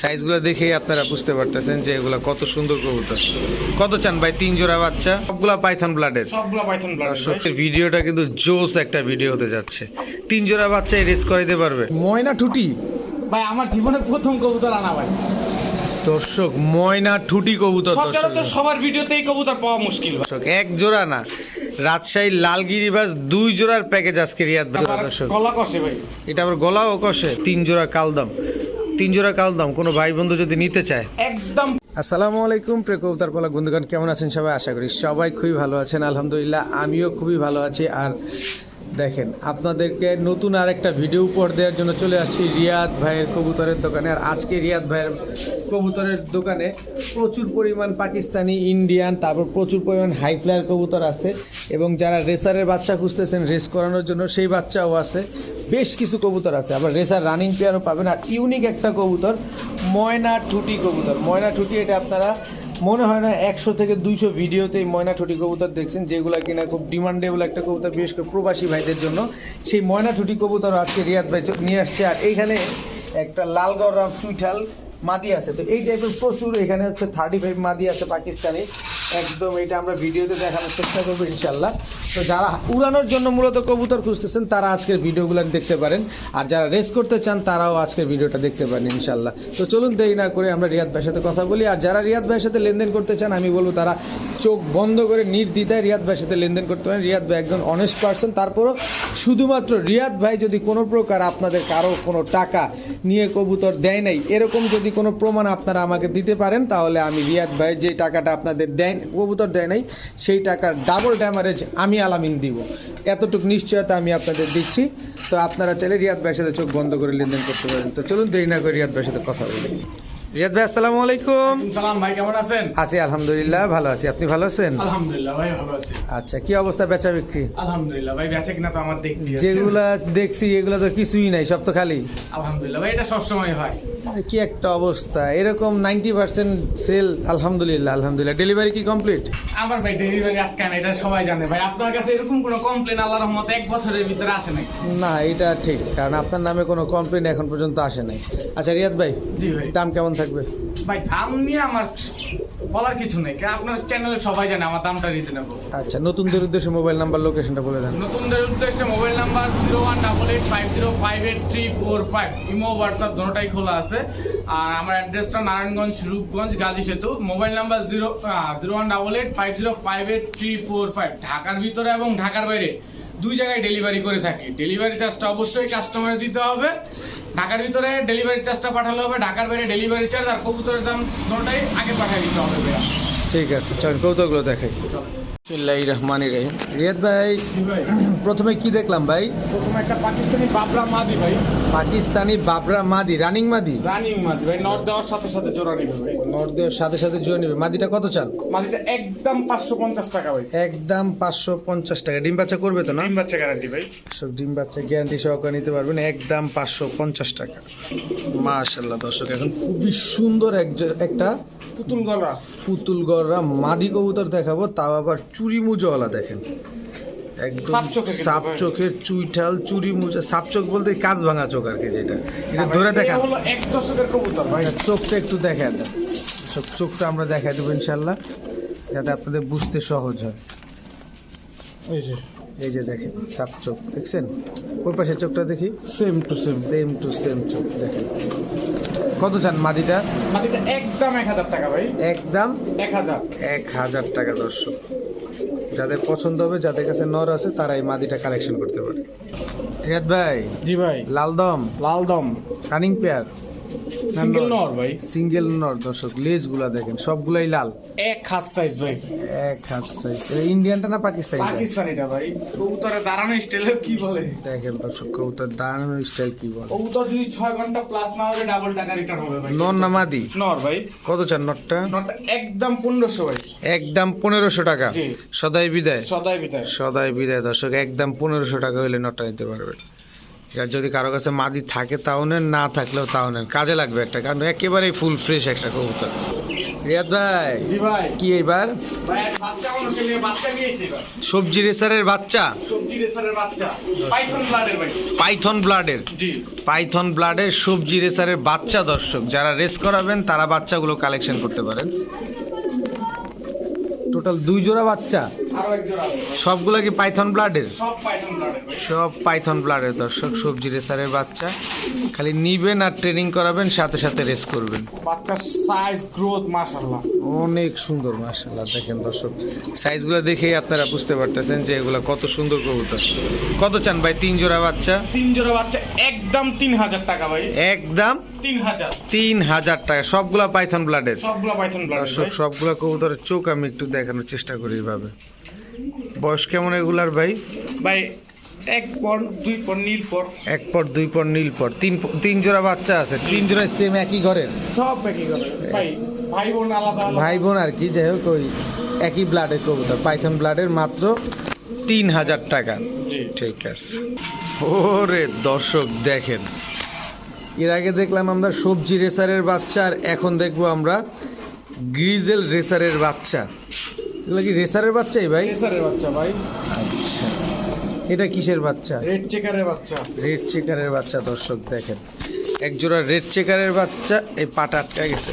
সাইজগুলো দেখেই আপনারা বুঝতে পারতেছেন যে এগুলো কত সুন্দর কবুতর। কত চান ভাই? তিন জোড়া বাচ্চা? সবগুলা পাইথন ব্লাডের সবগুলো পাইথন ব্লাড দর্শকের ভিডিওটা কিন্তু জোস একটা ভিডিও হতে যাচ্ছে। তিন জোড়া বাচ্চা রেস করাইতে পারবে? ময়না ঠুটি। ভাই আমার জীবনের প্রথম কবুতর আনা ভাই। দর্শক ময়না ঠুটি কবুতর দর্শক। সবার ভিডিওতেই কবুতর পাওয়া মুশকিল দর্শক এক জোড়া না। রাজশাহী লালগিরি বাস দুই জোড়ার প্যাকেজ আজকে রিয়াদ ভাই। দর্শক। গলা কষে ভাই। এটা আবার গলাও কষে। তিন জোড়া কালদম। তিন জোড়া কাল দাম কোনো ভাই বন্ধু যদি নিতে চায়। একদম। আসসালামু আলাইকুম প্রেকুব তারপলা বন্ধুগণ কেমন আছেন সবাই? আশা করি সবাই খুবই ভালো আছেন আলহামদুলিল্লাহ আমিও খুবই ভালো আছি। আর দেখেন, আপনাদেরকে নতুন আরেকটা ভিডিও উপহার দেওয়ার জন্য চলে আসছি রিয়াদ ভাইয়ের কবুতরের দোকানে। আর আজকে রিয়াদ ভাইয়ের কবুতরের দোকানে প্রচুর পরিমাণ পাকিস্তানি, ইন্ডিয়ান, তারপর প্রচুর পরিমাণ হাই ফ্লায়ার কবুতর আছে। এবং যারা রেসারের বাচ্চা খুঁজতেছেন রেস করানোর জন্য, সেই বাচ্চাও আছে। বেশ কিছু কবুতর আছে। আবার রেসার রানিং পেয়ারও পাবেন। আর ইউনিক একটা কবুতর, ময়না ঠুটি কবুতর। ময়না ঠুটি, এটা আপনারা মনে হয় না একশো থেকে দুইশো ভিডিওতে এই ময়না ঠুটি কবুতর দেখছেন, যেগুলো কিনা খুব ডিমান্ডেবল একটা কবুতর, বিশেষ করে প্রবাসী ভাইদের জন্য। সেই ময়না ঠুটি কবুতর আজকে রিয়াদ ভাই নিয়ে আসছে। আর এইখানে একটা লালগড় চুইঠাল মাদি আছে। তো এই টাইপের প্রচুর এখানে হচ্ছে থার্টি ফাইভ মাদি আছে পাকিস্তানি। একদম এটা আমরা ভিডিওতে দেখানোর চেষ্টা করব ইনশাল্লাহ। তো যারা উড়ানোর জন্য মূলত কবুতর খুঁজতেছেন, তারা আজকের ভিডিওগুলো দেখতে পারেন। আর যারা রেস করতে চান, তারাও আজকের ভিডিওটা দেখতে পারেন ইনশাল্লাহ। তো চলুন দেরি না করে আমরা রিয়াদ ভাইয়ের সাথে কথা বলি। আর যারা রিয়াদ ভাইয়ের সাথে লেনদেন করতে চান, আমি বলব তারা চোখ বন্ধ করে নির্দ্বিধায় রিয়াদ ভাইয়ের সাথে লেনদেন করতে পারেন। রিয়াদ ভাই একজন অনেস্ট পার্সন তারপরও শুধুমাত্র রিয়াদ ভাই যদি কোনো প্রকার আপনাদের কারও কোনো টাকা নিয়ে কবুতর দেয় নাই, এরকম যদি কোনো প্রমাণ আপনারা আমাকে দিতে পারেন, তাহলে আমি রিয়াদ ভাই যে টাকাটা আপনাদের দেন কবুতর দেয় নাই, সেই টাকার ডাবল ড্যামারেজ আমি আলামিন দিব। এতটুকু নিশ্চয়তা আমি আপনাদের দিচ্ছি। তো আপনারা চাইলে রিয়াদ ভাইয়ের সাথে চোখ বন্ধ করে লেনদেন করতে পারেন। তো চলুন দেরি না করে রিয়াদ ভাইয়ের সাথে কথা বলি। রিয়াদ ভাই আসসালামু আলাইকুম। সালাম ভাই কেমন আছেন? আছি আলহামদুলিল্লাহ ভালো আছি। আপনি ভালো আছেন? আলহামদুলিল্লাহ ভাই ভালো আছি। আচ্ছা কি অবস্থা বেচা বিক্রি? আলহামদুলিল্লাহ ভাই বেঁচে কিনা তো আমার দেখতে যেগুলা দেখছি এগুলা তো কিছুই নাই সব তো খালি। আলহামদুলিল্লাহ ভাই এটা হয়। কি একটা অবস্থা। এরকম নাইনটি পার্সেন্ট সেল আলহামদুলিল্লাহ আলহামদুলিল্লাহ। ডেলিভারি কি কমপ্লিট? আমার ভাই ডেলিভারি না এটা সবাই জানে। ভাই আপনার কাছে এরকম কোনো কমপ্লেন আল্লাহর রহমতে এক বছরের ভিতরে আসে নাই? না এটা ঠিক কারণ আপনার নামে কোনো কমপ্লেন এখন পর্যন্ত আসে নাই। আচ্ছা রিয়াদ ভাই জি ভাই। দাম কেমন থাকবে। ভাই দাম নিয়ে আমার বলার কিছু নেই। কারণ আপনার চ্যানেলে সবাই জানে আমার দামটা রিজনেবল আচ্ছা নতুনদের উদ্দেশ্যে মোবাইল নাম্বার লোকেশনটা বলে দেন। নতুনদের উদ্দেশ্যে mobile number zero one double eight five zero five eight three four five imo WhatsApp দুটোটাই খোলা আছে। আর আমার অ্যাড্রেসটা নারায়ণগঞ্জ রূপগঞ্জ গাজী সেতু। Mobile number zero zero one double eight five zero five eight three four five ঢাকার ভিতরে এবং ঢাকার বাইরে। দুই জায়গায় ডেলিভারি করে থাকি। ডেলিভারি চার্জটা অবশ্যই কাস্টমারে দিতে হবে। ঢাকার ভিতরে ডেলিভারি চার্জটা পাঠালে হবে ঢাকার বাইরে ডেলিভারি চার্জ আর কবুতরের দাম দুটোটাই আগে পাঠিয়ে দিতে হবে ঠিক আছে চল কবুতরগুলো দেখাই। রহিম। রিয়াদ ভাই প্রথমে কি দেখলাম ভাই? প্রথমে একটা পাকিস্তানি বাবরা মাদি ভাই। পাকিস্তানি বাবরা মাদি রানিং মাদি? রানিং মাদি ভাই নট দেওয়ার সাথে সাথে জোড়া নিবে ভাই। নর্দের সাথে সাথে নেবে। মাদিটা কত চান মাদিটা একদম পাঁচশো পঞ্চাশ টাকা ভাই। একদম পাঁচশো পঞ্চাশ টাকা। ডিম বাচ্চা করবে তো না? ডিম বাচ্চা গ্যারান্টি ভাই। সব ডিম বাচ্চা গ্যারান্টি সহকারে নিতে পারবেন। একদম পাঁচশো পঞ্চাশ টাকা। মাশাল্লাহ দর্শক এখন খুবই সুন্দর এক একটা পুতুল গড়া পুতুল গড়রা মাদি কবুতর দেখাবো। তাও আবার চুরি মুজওয়ালা দেখেন। একদম সাপ চোখের চুইঠাল চুরি মুজা সাপ চোখ বলতে কাজ ভাঙা চোখ আর কি যেটা। এটা ধরে দেখা। এক দশকের কবুতর ভাই। চোখটা একটু দেখা দেন। সব চোখটা আমরা দেখা দেবো ইনশাল্লাহ যাতে আপনাদের বুঝতে সহজ হয়। এই যে। এই যে দেখেন সাপ চোখ। দেখছেন? ওর পাশে চোখটা দেখি? Same to same same to same চোখ দেখেন। কত চান মাদিটা? মাদিটা একদম এক হাজার টাকা ভাই। একদম এক হাজার। এক হাজার টাকা দর্শক। যাদের পছন্দ হবে যাদের কাছে নর আছে তারা এই মাদিটা কালেকশন করতে পারে। রিয়াদ ভাই জি ভাই। লালদম লালদম। রানিং পেয়ার সিঙ্গেল নর ভাই। সিঙ্গেল নর দর্শক লেজগুলা দেখেন সবগুলাই লাল। এক হাত সাইজ ভাই। এক হাত সাইজ ইন্ডিয়ানটা না পাকিস্তানি পাকিস্তানিটা ভাই। কবুতরে দাঁড়ানো স্টাইলে কি বলে? দেখেন দর্শক কবুতর দাঁড়ানো স্টাইল কি বলে? কবুতর যদি ছয় ঘণ্টা প্লাস না হলে ডাবল টাকা রিটার্ন হবে ভাই। নর না মাদি? নর ভাই। কত চান নটটা? নটটা একদম পনেরোশো ভাই। একদম পনেরোশো টাকা। জি। সদাই বিদায়। সদাই বিদায়। সদাই বিদায় দর্শক একদম পনেরোশো টাকা হলে নটটা নিতে পারবেন। আর যদি কারও কাছে মাদি থাকে তাও নেন না থাকলেও তাও নেন। কাজে লাগবে একটা কারণ একেবারেই ফুল ফ্রেশ একটা কবুতর। রিয়াদ ভাই কি এবার এবার? সবজি রেসারের বাচ্চা? পাইথন ব্লাডের পাইথন ব্লাডের সবজি রেসারের বাচ্চা দর্শক যারা রেস করাবেন তারা বাচ্চাগুলো কালেকশন করতে পারেন। টোটাল দুই জোড়া বাচ্চা? সবগুলো কি পাইথন ব্লাডের? সব পাইথন ব্লাডের দর্শক সবজি রেসারের বাচ্চা। খালি নিবেন আর ট্রেনিং করাবেন সাথে সাথে রেস করবেন। বাচ্চার সাইজ গ্রোথ মাশাআল্লাহ। অনেক সুন্দর মাশাল্লাহ দেখেন দর্শক। সাইজগুলো দেখেই আপনারা বুঝতে পারতেছেন যে এগুলো কত সুন্দর কবুতর। কত চান ভাই? তিন জোড়া বাচ্চা? তিন জোড়া বাচ্চা একদম তিন হাজার টাকা ভাই। একদম তিন হাজার। টাকা। সবগুলা পাইথন ব্লাডের। সবগুলো পাইথন ব্লাডের সবগুলা কবুতরের চোখ আমি একটু দেখানোর চেষ্টা করি এইভাবে বয়স কেমন এগুলার ভাই? ভাই এক পর দুই পর নীল পর। এক পর দুই পর নীল পর। তিন তিন জোড়া বাচ্চা আছে তিন জোড়া সেম একই ঘরের? সব একই করে ভাই ভাই বোন আলাদা ভাই বোন আর কি যাই হোক ওই একই ব্লাডের কবুতর। পাইথন ব্লাডের মাত্র তিন হাজার টাকা। ঠিক আছে। ওরে দর্শক দেখেন। এর আগে দেখলাম আমরা সবজি রেসারের বাচ্চা আর এখন দেখব আমরা গ্রিজেল রেসারের বাচ্চা। এগুলো কি রেসারের বাচ্চাই ভাই? রেসারের বাচ্চা ভাই। আচ্ছা। এটা কিসের বাচ্চা? রেড চেকারের বাচ্চা। রেড চেকারের বাচ্চা দর্শক দেখেন। এক জোড়া রেড চেকারের বাচ্চা এই পাটা আটকা গেছে।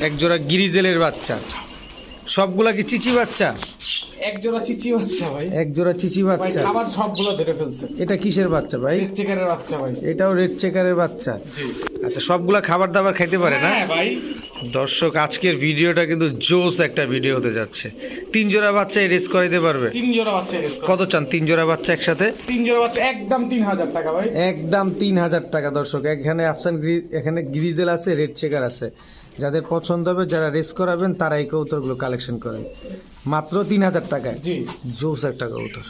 এক জোড়া গিরিজেলের বাচ্চা। সবগুলা কি চিচি বাচ্চা? এক জোড়া চিচি বাচ্চা ভাই। এক জোড়া চিচি বাচ্চা। খাবার সবগুলো ধরে ফেলছে। এটা কিসের বাচ্চা ভাই? রেড চেকারের বাচ্চা ভাই। এটাও রেড চেকারের বাচ্চা? জি। আচ্ছা সবগুলা খাবার দাবার খাইতে পারে না? হ্যাঁ ভাই। দর্শক আজকের ভিডিওটা কিন্তু জোস একটা ভিডিও হতে যাচ্ছে। তিন জোড়া বাচ্চা রেস করাইতে পারবে? তিন জোড়া বাচ্চা কত চান? তিন জোড়া বাচ্চা একসাথে? তিন জোড়া বাচ্চা একদম তিন হাজার টাকা ভাই। একদম তিন হাজার টাকা দর্শক। এখানে আফসান এখানে গ্রিজেল আছে রেড চেকার আছে। যাদের পছন্দ হবে যারা রেস করাবেন তারা এই কবুতরগুলো কালেকশন করেন। মাত্র তিন হাজার টাকায়। জি। জোস একটা কবুতর।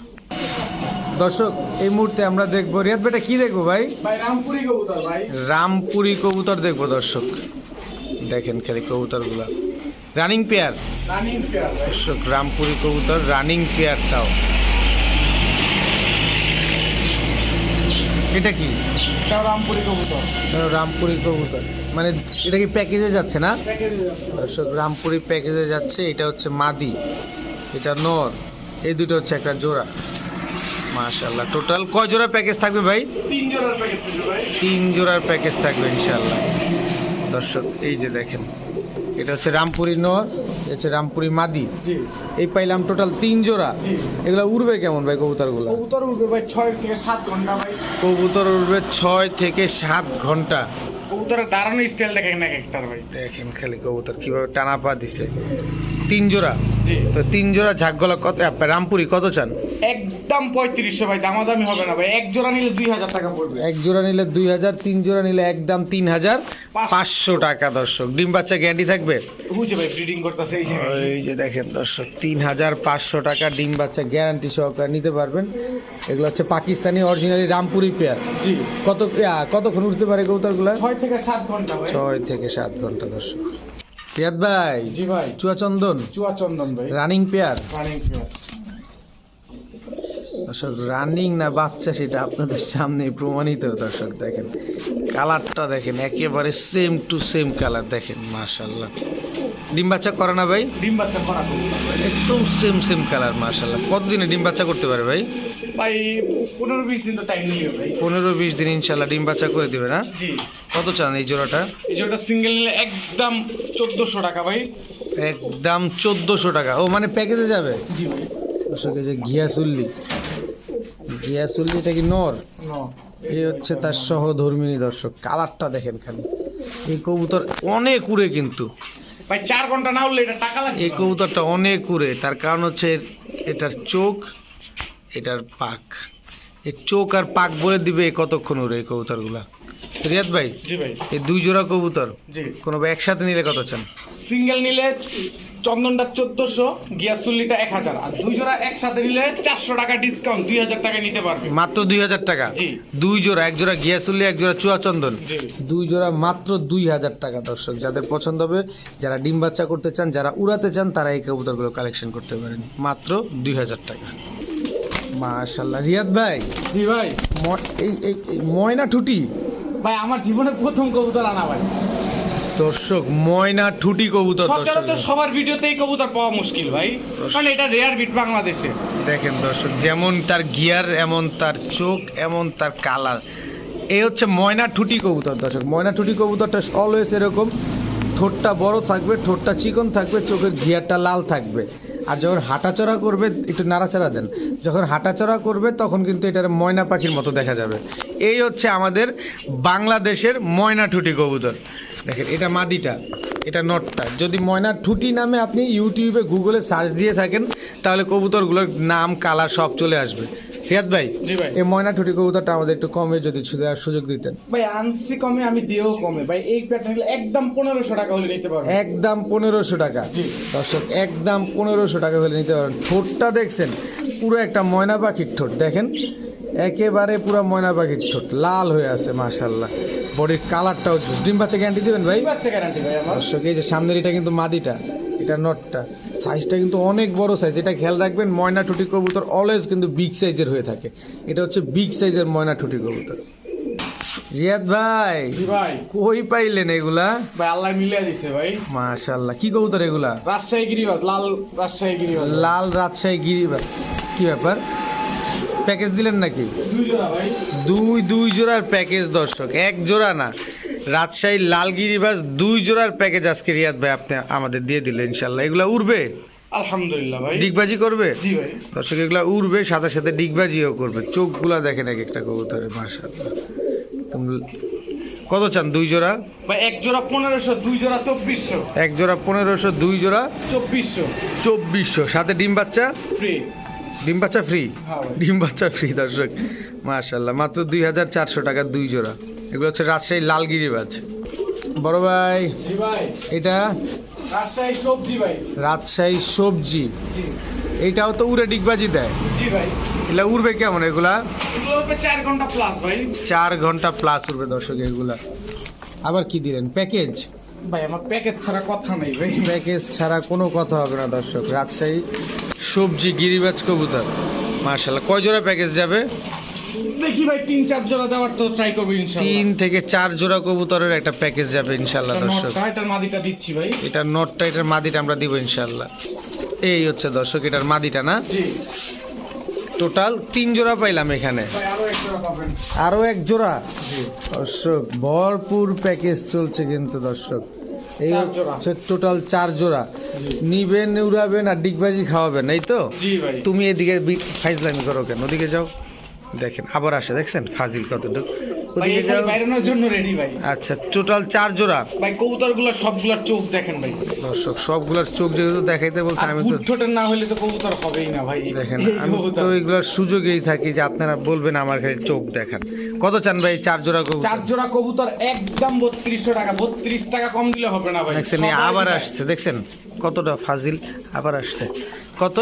দর্শক এই মুহূর্তে আমরা দেখব রিয়াদ বেটা কি দেখব ভাই? ভাই রামপুরি কবুতর ভাই। রামপুরি কবুতর দেখব দর্শক। দেখেন খালি কবুতরগুলা। রানিং পেয়ার রানিং পেয়ার দর্শক রামপুরি কবুতর রানিং পেয়ারটাও এটা কি? রামপুরি কবুতর। রামপুরি কবুতর। মানে এটা কি প্যাকেজে যাচ্ছে না। দর্শক রামপুরি প্যাকেজে যাচ্ছে এটা হচ্ছে মাদি। এটা নর। এই দুটো হচ্ছে একটা জোড়া। মাশাল্লাহ টোটাল কয় জোড়া প্যাকেজ থাকবে ভাই? তিন জোড়ার প্যাকেজ থাকবে ভাই। তিন জোড়ার প্যাকেজ থাকবে ইনশাল্লাহ দর্শক এই যে দেখেন এটা হচ্ছে রামপুরি নর এটা হচ্ছে রামপুরি মাদি। এই পাইলাম টোটাল তিন জোড়া। এগুলা এগুলো উড়বে কেমন ভাই কবুতরগুলো? কবুতর উড়বে ভাই ছয় থেকে সাত ঘণ্টা ভাই। কবুতর উড়বে ছয় থেকে সাত ঘণ্টা। কবুতরের দাঁড়ানো স্টাইল দেখেন না এক একটার ভাই। দেখেন খালি কবুতর কীভাবে টানা পা দিছে। তিন জোড়া? তো তিন জোড়া ঝাকগলা কত? রামপুরি কত চান? একদম পঁয়ত্রিশশো ভাই দামাদামি হবে না ভাই। এক জোড়া নিলে দুই হাজার টাকা পড়বে। এক জোড়া নিলে দুই হাজার তিন জোড়া নিলে একদম তিন হাজার। পাঁচশো। টাকা দর্শক। ডিম বাচ্চা গ্যারান্টি থাকবে? বুঝে ভাই ব্রিডিং করতেছে এই যে। দেখেন দর্শক তিন হাজার পাঁচশো টাকা ডিম বাচ্চা গ্যারান্টি সহকারে নিতে পারবেন। এগুলো হচ্ছে পাকিস্তানি অরিজিনালি রামপুরি পেয়ার জি। কত কতক্ষণ উঠতে পারে কবুতরগুলা? ছয় থেকে সাত ঘণ্টা ভাই। ছয় থেকে সাত ঘণ্টা দর্শক। রিয়াদ ভাই জি ভাই। চুয়া চন্দন? চুয়া চন্দন ভাই। Running pair? Running pair. দর্শক রানিং না বাচ্চা সেটা আপনাদের সামনে প্রমাণিত দর্শক দেখেন। কালারটা দেখেন একেবারে সেম টু সেম কালার দেখেন মাশাল্লাহ ডিম বাচ্চা করে না ভাই? ডিম বাচ্চা করা একদম সেম সেম কালার মাশাল্লাহ কতদিনে ডিম বাচ্চা করতে পারে ভাই? ভাই পনেরো বিশ দিন তো টাইম নিয়ে ভাই। পনেরো বিশ দিন ইনশাল্লাহ ডিম বাচ্চা করে দিবে না? জি। কত চান এই জোড়াটা? এই জোড়াটা সিঙ্গেল নিলে একদম চোদ্দশো টাকা ভাই। একদম চোদ্দোশো টাকা। ও মানে প্যাকেজে যাবে? জি ভাই। যে ঘিয়াচুল্লি ঘিয়াচুল্লিটা কি নর? এই হচ্ছে তার সহধর্মিনী দর্শক। কালারটা দেখেন খালি। এই কবুতর অনেক উড়ে কিন্তু। ভাই চার ঘণ্টা না উঠলে এটা টাকা লাগে এই কবুতরটা অনেক উড়ে। তার কারণ হচ্ছে এটার চোখ এটার পাক। এই চোখ আর পাক বলে দিবে কতক্ষণ উড়ে এই কবুতরগুলা। রিয়াদ ভাই জি ভাই। এই দুই জোড়া কবুতর জি। কোনো একসাথে নিলে কত চান? সিঙ্গেল নিলে চন্দনটা চোদ্দশো গিয়াসুল্লিটা এক হাজার। আর দুই জোড়া একসাথে নিলে চারশো টাকা ডিসকাউন্ট দুই হাজার টাকা নিতে পারবে। মাত্র দুই হাজার টাকা? দুই জোড়া এক জোড়া গিয়াসুল্লি এক জোড়া চুয়াচন্দন চন্দন। দুই জোড়া মাত্র দুই হাজার টাকা দর্শক। যাদের পছন্দ হবে যারা ডিম বাচ্চা করতে চান যারা উড়াতে চান তারা এই কবুতরগুলো কালেকশন করতে পারেন। মাত্র দুই হাজার টাকা। মাশাল্লাহ রিয়াদ ভাই জি ভাই। এই ময়না টুটি ভাই আমার জীবনের প্রথম কবুতর আনা ভাই। দর্শক ময়না ঠুটি কবুতর দর্শক। সচরাচর সবার ভিডিওতেই কবুতর পাওয়া মুশকিল ভাই। কারণ এটা রেয়ার বিট বাংলাদেশে। দেখেন দর্শক যেমন তার গিয়ার এমন তার চোখ এমন তার কালার এই হচ্ছে ময়না ঠুটি কবুতর দর্শক। ময়না ঠুটি কবুতরটা অলওয়েজ এরকম ঠোঁটটা বড় থাকবে ঠোঁটটা চিকন থাকবে চোখের গিয়ারটা লাল থাকবে। আর যখন হাঁটাচড়া করবে একটু নাড়াচাড়া দেন। যখন হাঁটাচড়া করবে তখন কিন্তু এটার ময়না পাখির মতো দেখা যাবে। এই হচ্ছে আমাদের বাংলাদেশের ময়না ঠুটি কবুতর। দেখেন এটা মাদিটা এটা নটটা। যদি ময়না ঠুটি নামে আপনি ইউটিউবে গুগলে সার্চ দিয়ে থাকেন তাহলে কবুতরগুলোর নাম কালার সব চলে আসবে। রিয়াদ ভাই এই ময়না ঠুটি কবুতরটা আমাদের একটু কমে যদি সুযোগ দিতেন। ভাই আনসি কমে আমি দিয়েও কমে। ভাই এই প্যাটার্ন একদম পনেরোশো টাকা হলে নিতে পারব একদম পনেরোশো টাকা। দর্শক একদম পনেরোশো টাকা হলে নিতে পারেন ঠোঁটটা দেখছেন পুরো একটা ময়না পাখির ঠোঁট। দেখেন একেবারে পুরো ময়না পাখির ঠোঁট লাল হয়ে আছে মাশাল্লাহ বডির কালারটাও ডিম বাচ্চা গ্যারান্টি দেবেন ভাই? দর্শক এই যে সামনের এটা কিন্তু মাদিটা এটা নটটা। সাইজটা কিন্তু অনেক বড় সাইজ এটা খেয়াল রাখবেন ময়না টুটি কবুতর অলওয়েজ কিন্তু বিগ সাইজের হয়ে থাকে। এটা হচ্ছে বিগ সাইজের ময়না টুটি কবুতর। রিয়াদ ভাই ভাই। কই পাইলেন এগুলা? ভাই আল্লাহ মিলিয়ে দিছে ভাই। মাশাল্লাহ কি কবুতর এগুলা? রাজশাহী গিরিবাজ লাল রাজশাহী গিরিবাজ। লাল রাজশাহী গিরিবাজ কি ব্যাপার? প্যাকেজ দিলেন নাকি? দুই দুই জোড়ার প্যাকেজ দর্শক এক জোড়া না। রাজশাহী লাল গিরিবাজ দুই জোড়ার প্যাকেজ আজকে রিয়াদ ভাই আপনি আমাদের দিয়ে দিলেন ইনশাল্লাহ এগুলা উড়বে? আলহামদুলিল্লাহ ভাই। ডিগবাজি করবে? জি ভাই। দর্শক এগুলা উড়বে সাথে সাথে ডিগবাজিও করবে। চোখগুলা দেখেন এক একটা কবুতরের মাশাআল্লাহ। তোমরা- কত চান দুই জোড়া? ভাই এক জোড়া পনেরোশো দুই জোড়া চব্বিশশো। এক জোড়া পনেরোশো দুই জোড়া চব্বিশশো। চব্বিশশো। সাথে ডিম বাচ্চা? ফ্রি ডিম বাচ্চা ফ্রি হ্যাঁ ডিম বাচ্চা ফ্রি দর্শক। মাশাল্লাহ মাত্র দুই হাজার চারশো টাকা দুই জোড়া। এগুলো হচ্ছে রাজশাহী লালগিরি গিরিবাজ বড় ভাই এটা? রাজশাহী সবজি ভাই। রাজশাহী সবজি। এইটাও তো উড়ে ডিগবাজি দেয়। এগুলা উড়বে কেমন এগুলা? চার ঘণ্টা প্লাস উড়বে দর্শক এগুলা। আবার কি দিলেন? প্যাকেজ? ভাই আমার প্যাকেজ ছাড়া কথা নেই ভাই। প্যাকেজ ছাড়া কোনো কথা হবে না দর্শক। রাজশাহী সবজি গিরিবাজ কবুতর। মার্শাল্লাহ কয় জোড়া প্যাকেজ যাবে? দেখি ভাই তিন চার জোড়া দেওয়ার তো ট্রাই করব তিন থেকে চার জোড়া কবুতরের একটা প্যাকেজ যাবে ইনশাল্লাহ দর্শক। এটার মাদিটা দিচ্ছি ভাই। এটার নটটা এটার মাদিটা আমরা দিব ইনশাল্লাহ এই হচ্ছে দর্শক এটার মাদিটা না? জি। টোটাল তিন জোড়া পাইলাম এখানে। আরও এক জোড়া? আরও এক জোড়া দর্শক ভরপুর প্যাকেজ চলছে কিন্তু দর্শক। এই হচ্ছে টোটাল চার জোড়া। নিবেন উড়াবেন আর ডিগবাজি খাওয়াবেন এই তো? তুমি এদিকে ফাইজলামি করো কেন? ওদিকে যাও। দেখেন আবার আসে দেখছেন? ফাজিল কতটুক। আচ্ছা টোটাল চার জোড়া। ভাই কবুতরগুলো সবগুলোর চোখ দেখেন ভাই। দর্শক সবগুলোর চোখ যেহেতু দেখাইতে বলছে আমি তো না হলে তো কবুতর হবেই না ভাই। দেখেন আমি তো এগুলোর সুযোগেই থাকি যে আপনারা বলবেন আমার খালি চোখ দেখান। কত চান ভাই চার জোড়া কবুতর? চার জোড়া কবুতর একদম বত্রিশশো টাকা বত্রিশ টাকা কম দিলে হবে না ভাই। দেখছেন আবার আসছে দেখছেন? কতটা ফাজিল আবার আসছে। কত?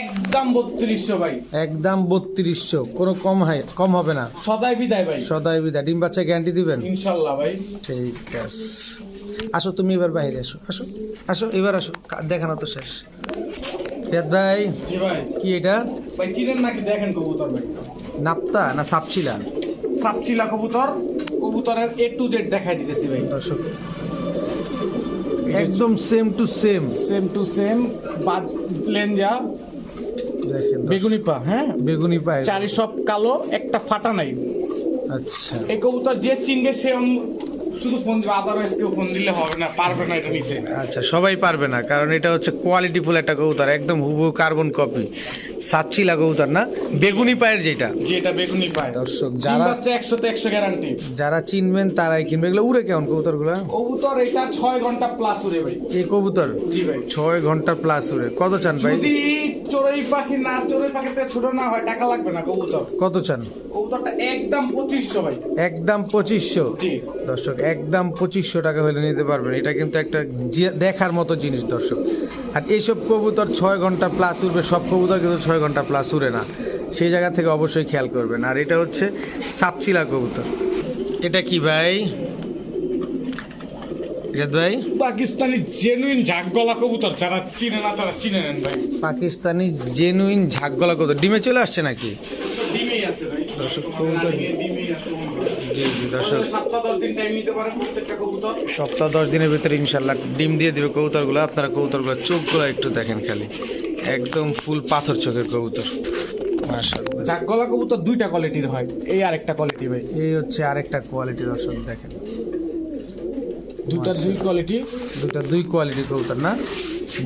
একদম বত্রিশশো ভাই। একদম বত্রিশশো কোনো কম হয় কম হবে না। সদাই বিদায় ভাই। সদাই বিদায়। ডিম বাচ্চা গ্যারান্টি দিবেন? ইনশাল্লাহ ভাই। ঠিক আছে। আসো তুমি এবার বাইরে আসো। আসো আসো এবার আসো। দেখানো তো শেষ। রিয়াদ ভাই কি এটা? ভাই চিনেন নাকি? দেখেন কবুতর ভাই। নাপ্তা না সাপচিলা সাপচিলা কবুতর। কবুতরের এ টু জেড দেখাই দিতেছি ভাই। দর্শক একদম same to same same to same বাদ লেঞ্জা দেখেন বেগুনি পা হ্যাঁ? বেগুনি পা। চারি সব কালো একটা ফাটা নাই। আচ্ছা। এই কবুতর যে চিনবে সে শুধু ফোন দিবে আদারওয়াইজ কেউ ফোন দিলে হবে না পারবে না এটা নিতে। আচ্ছা সবাই পারবে না কারণ এটা হচ্ছে কোয়ালিটি ফুল একটা কবুতর একদম হুবহু কার্বন কপি সাতচিলা কবুতর না বেগুনি পায়ের যেটা। যেটা বেগুনি পায়। দর্শক যারা যারা বাচ্চা একশোতে একশো গ্যারান্টি যারা চিনবেন তারাই কিনবে। এগুলো উড়ে কেমন কবুতরগুলো? কবুতর এটা ছয় ঘণ্টা প্লাস উড়ে ভাই। এই কবুতর? জি ভাই। ছয় ঘণ্টা প্লাস উড়ে। কত চান ভাই? যদি চড়ুই পাখি না চড়ুই পাখিতে ছোট না হয় টাকা লাগবে না কবুতর। কত চান? কবুতরটা একদম পঁচিশশো ভাই। একদম পঁচিশশো? জি। দর্শক একদম পঁচিশশো টাকা হলে নিতে পারবেন। এটা কিন্তু একটা দেখার মতো জিনিস দর্শক। আর এইসব কবুতর ছয় ঘণ্টা প্লাস উড়বে। সব কবুতর কিন্তু ছয় ঘণ্টা প্লাস উড়ে না। সেই জায়গা থেকে অবশ্যই খেয়াল করবেন। আর এটা হচ্ছে সাপচিলা কবুতর। এটা কি ভাই? ভাই? পাকিস্তানি জেনুইন ঝাকগলা কবুতর যারা চিনে না তারা চিনে নেন ভাই। পাকিস্তানি জেনুইন ঝাকগলা কবুতর। ডিমে চলে আসছে নাকি? ডিমেই আছে দর্শক কবুতর জি দর্শক। সপ্তাহ দশ দিনের ভিতরে ইনশাল্লাহ ডিম দিয়ে দিবে কবুতরগুলো। আপনারা কবুতরগুলো চোখগুলো একটু দেখেন খালি। একদম ফুল পাথর চোখের কবুতর। যাক গলা কবুতর দুইটা কোয়ালিটির হয়। এই আরেকটা কোয়ালিটি ভাই। এই হচ্ছে আরেকটা কোয়ালিটি দর্শক দেখেন। দুইটা দুই কোয়ালিটি দুটা দুই কোয়ালিটির কবুতর না?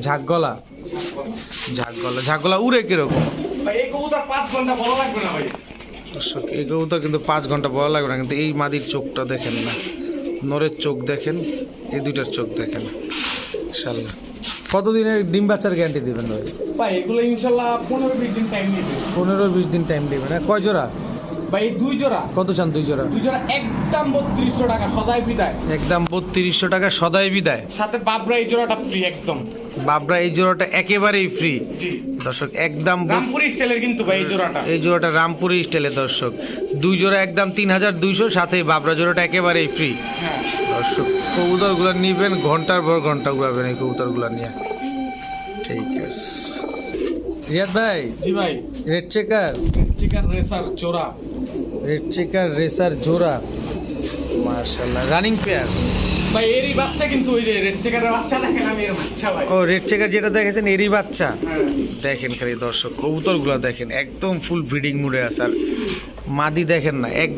ঝাকগলা ঝাকগলা ঝাকগলা উড়ে কীরকম? ভাই এই কবুতর পাঁচ ঘণ্টা ভালো লাগবে না ভাই। দর্শক এই কবুতর কিন্তু পাঁচ ঘণ্টা বলা লাগবে না কিন্তু এই মাদির চোখটা দেখেন না। নরের চোখ দেখেন এই দুইটার চোখ দেখেন। ইনশাল্লাহ কতদিনের ডিম বাচ্চার গ্যারান্টি দেবেন ভাই? ভাই এগুলো ইনশাল্লাহ পনেরো বিশ দিন টাইম নেবে। পনেরো বিশ দিন টাইম দেবেন। হ্যাঁ কয় জোড়া? ভাই দুই জোড়া। কত চান দুই জোড়া? দুই জোড়া একদম বত্রিশশো টাকা সদাই বিদায়। একদম বত্রিশশো টাকা সদাই বিদায়। সাথে বাবরা এই জোড়াটা ফ্রি একদম। বাবরা এই জোড়াটা একেবারেই ফ্রি দর্শক একদম রামপুরি স্টাইলের কিন্তু ভাই এই জোড়াটা। এই জোড়াটা রামপুরি স্টাইলের দর্শক। দুই জোড়া একদম তিন হাজার দুইশো সাথে বাবরা জোড়াটা একেবারেই ফ্রি হ্যাঁ। দর্শক কবুতরগুলো নিবেন ঘণ্টার পর ঘণ্টা ঘুরাবেন এই কবুতরগুলো নিয়ে। ঠিক আছে। রিয়াদ ভাই জি ভাই। Red checker? চিকেন রেসার জোড়া। রেড চেকার রেসার জোড়া। মার্শাল্লাহ রানিং পেয়ার ভাই এরই বাচ্চা কিন্তু ওই যে রেড চেকারের বাচ্চা দেখেন আমি এর বাচ্চা ভাই। ও রেড চেকার যেটা দেখেছেন এরই বাচ্চা? হ্যাঁ। দেখেন খালি দর্শক কবুতরগুলো দেখেন একদম ফুল ব্রিডিং মুডে আছে। আর মাদি দেখেন না এক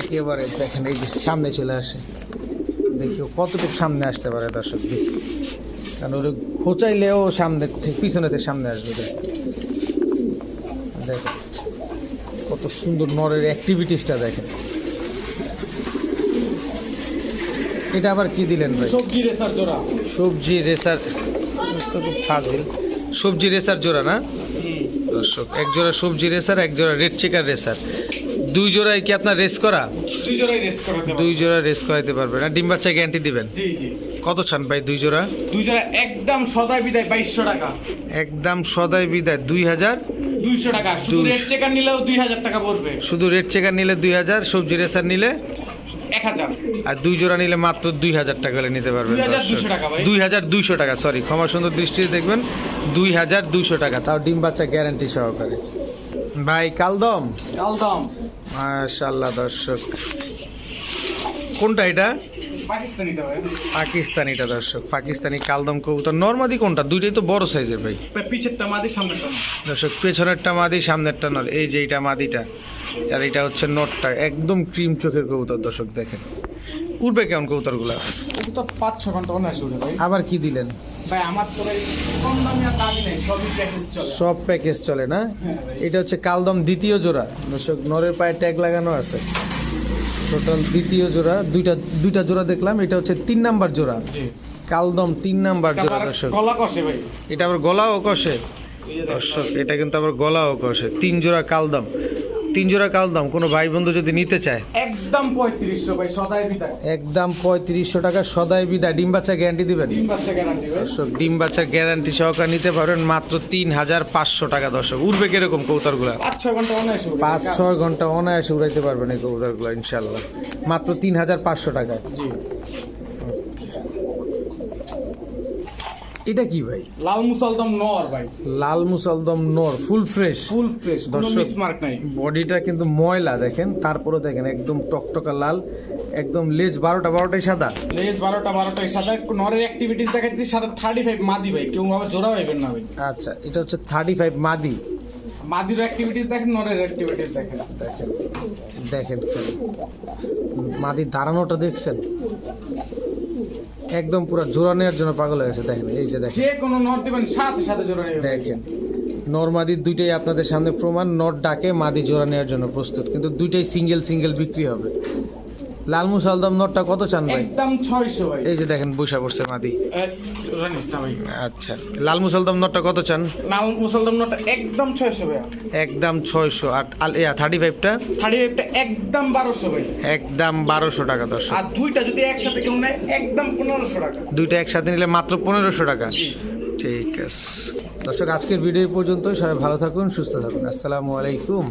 একেবারে দেখেন এই যে সামনে চলে আসে। দেখি কতটুকু সামনে আসতে পারে দর্শক দেখি। কারণ ওর খোঁচাইলেও সামনে থেকে পিছনে থেকে সামনে আসবে দেখ। দেখেন কত সুন্দর নরের অ্যাক্টিভিটিসটা দেখেন। এটা আবার কি দিলেন ভাই? সবজি রেসার জোড়া। সবজি রেসার তো খুব ফাজিল। সবজি রেসার জোড়া না? দর্শক এক জোড়া সবজি রেসার এক জোড়া রেড চেকার রেসার। দুই জোড়ায় কি আপনার রেস করা? দুই জোড়াই রেস্ট করাতে দুই জোড়া রেস করাইতে পারবে না ডিম বাচ্চা গ্যারান্টি দিবেন? জি জি। কত চান ভাই দুই জোড়া? দুই জোড়া একদম সদাই বিদায় বাইশশো টাকা। একদম সদাই বিদায় দুই হাজার? দুইশো টাকা। শুধু রেড চেকার নিলেও দুই হাজার টাকা পড়বে। শুধু রেড চেকার নিলে দুই হাজার সবজি রেসার নিলে এক হাজার। আর দুই জোড়া নিলে মাত্র দুই হাজার টাকা হলে নিতে পারবেন টাকা দুই হাজার দুইশো টাকা সরি ক্ষমা সুন্দর দৃষ্টিতে দেখবেন দুই হাজার দুইশো টাকা তাও ডিম বাচ্চা গ্যারান্টি সহকারে। ভাই কালদম? কালদম। মাশাল্লাহ দর্শক। কোনটা এটা? পাকিস্তানিটা ভাই। পাকিস্তানিটা দর্শক পাকিস্তানি কালদম কবুতর। নর্মাদি কোনটা? দুইটাই তো বড় সাইজের ভাই। পিছেরটা মাদি সামনেরটা দর্শক পেছনেরটা মাদি সামনেরটা নর এই যে এইটা মাদিটা আর এটা হচ্ছে নটটা। একদম ক্রিম চোখের কবুতর দর্শক দেখেন। উঠবে কেমন কবুতরগুলা? তো পাঁচ ছ ঘণ্টা অনেক আসে ভাই। আবার কি দিলেন? ভাই আমার তো কম দামি আর দামি নেই সবই প্যাকেজ চলে। সব প্যাকেজ চলে না? হ্যাঁ এটা হচ্ছে কালদম দ্বিতীয় জোড়া। দর্শক নরের পায়ে ট্যাগ লাগানো আছে। টোটাল দ্বিতীয় জোড়া দুইটা দুইটা জোড়া দেখলাম এটা হচ্ছে তিন নাম্বার জোড়া। কালদম তিন নাম্বার জোড়া দর্শক। গলা কষে ভাই। এটা আবার গলাও কষে। দর্শক এটা কিন্তু আবার গলাও কষে। তিন জোড়া কালদম। তিন জোড়া কালদম কোনো ভাই বন্ধু যদি নিতে চায়? একদম পঁয়ত্রিশশো ভাই সদাই বিদায়। একদম পঁয়ত্রিশশো টাকা সদাই বিদায়। ডিম বাচ্চা গ্যারান্টি দিবেন? ডিম বাচ্চা গ্যারান্টি দর্শক ডিম বাচ্চার গ্যারান্টি সহকারে নিতে পারবেন মাত্র তিন হাজার পাঁচশো টাকা দর্শক। উঠবে কীরকম কৌতারগুলা পাঁচ ছ ঘণ্টা অনেক আসে পাঁচ ছয় ঘণ্টা অনায়াসে উড়াইতে পারবেন এই কবুতরগুলো ইনশাল্লাহ মাত্র তিন হাজার পাঁচশো টাকায়। জি। এটা কি ভাই? লাল মুসলদম নর ভাই। লাল মুসলদম নোর ফুল ফ্রেশ। ফুল ফ্রেশ কোনো মিসমার্ক নাই। বডিটা কিন্তু ময়লা দেখেন তারপরে দেখেন একদম টকটকা লাল একদম লেজ বারোটা বারোটাই সাদা। লেজ বারোটা বারোটা সাথে নরের অ্যাক্টিভিটিস দেখাচ্ছি সাথে থার্টি ফাইভ মাদি ভাই কেউ আবার জোড়া হইবেন না ভাই। আচ্ছা এটা হচ্ছে থার্টি ফাইভ মাদি। মাদির অ্যাক্টিভিটিস দেখেন নরের অ্যাক্টিভিটিস দেখেন। দেখেন দেখেন। খালি। মাদি দাঁড়ানোটা দেখছেন? একদম পুরো জোড়া নেওয়ার জন্য পাগল হয়ে গেছে দেখেন এই যে দেখেন। যে কোনো নট দিবেন সাথে সাথে জোড়া দেখেন নরমাদির দুইটাই আপনাদের সামনে প্রমাণ নট ডাকে মাদি জোড়া নেওয়ার জন্য প্রস্তুত কিন্তু দুইটাই সিঙ্গেল সিঙ্গেল বিক্রি হবে। লাল মুসালদম নটটা কত চান ভাই? একদম ছয়শো ভাই। এই যে দেখেন বসা পড়ছে মাদি। আচ্ছা লাল মুসালদম নটটা কত চান? নাল মুসলদম নটা একদম ছয়শো ভাই। একদম ছয়শো। আর থার্টি ফাইভটা থার্টি ফাইভটা একদম বারোশো ভাই। একদম বারোশো টাকা দর্শক। আর দুইটা যদি একসাথে কেউ নেয় একদম পনেরোশো টাকা। দুইটা একসাথে নিলে মাত্র পনেরোশো টাকা। ঠিক আছে। দর্শক আজকের ভিডিও পর্যন্ত সবাই ভালো থাকুন সুস্থ থাকুন। আসসালামু আলাইকুম।